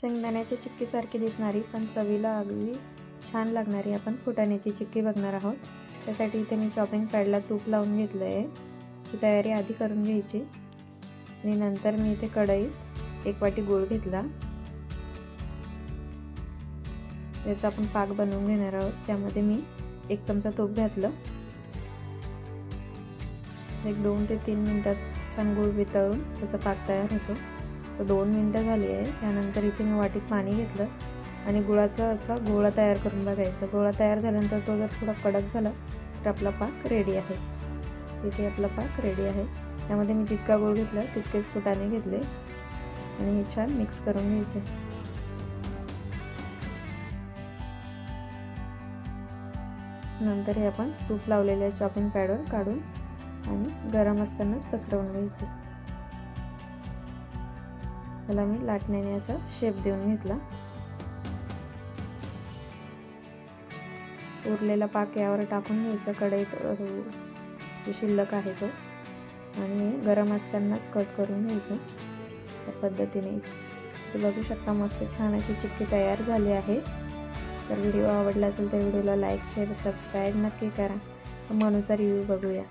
शेंगदाण्याच्या चिक्कीसारखी दिसणारी पण चवीला अगदी छान लागणारी आपण फुटाण्याची चिक्की बघणार आहोत. त्यासाठी इथे मी चॉपिंग पॅडला तूप लावून घेतलं आहे ही तयारी आधी करून घ्यायची. आणि नंतर मी इथे कढईत एक वाटी गूळ घेतला. त्याचा आपण पाक बनवून घेणार आहोत. त्यामध्ये मी एक चमचा तूप घातलं. एक दोन ते तीन मिनटात छान गूळ वितळून त्याचा पाक तयार होतो. तर दोन मिनटं झाली आहे. त्यानंतर इथे मी वाटीत पाणी घेतलं आणि गुळाचा असा गोळा तयार करून बघायचा. गोळा तयार झाल्यानंतर तो जर थोडा कडक झाला तर आपला पाक रेडी आहे. इथे आपला पाक रेडी आहे. त्यामध्ये मी जितका गोळ घेतला तितकेच फुटाने घेतले आणि हे छान मिक्स करून घ्यायचे. नंतर हे आपण तूप लावलेल्या चॉपिंग पॅडवर काढून आणि गरम असतानाच पसरवून घ्यायचे. त्याला मी लाटण्याने असा शेप देऊन घेतला. उरलेला पाक यावर टाकून घ्यायचा कढईत जो शिल्लक आहे तो. आणि गरम असतानाच कट करून घ्यायचं. त्या पद्धतीने. ते बघू शकता मस्त छान अशी चिक्की तयार झाली आहे. तर व्हिडिओ आवडला असेल तर व्हिडिओला लाईक शेअर सबस्क्राईब नक्की करा. मनूचा रिव्ह्यू बघूया.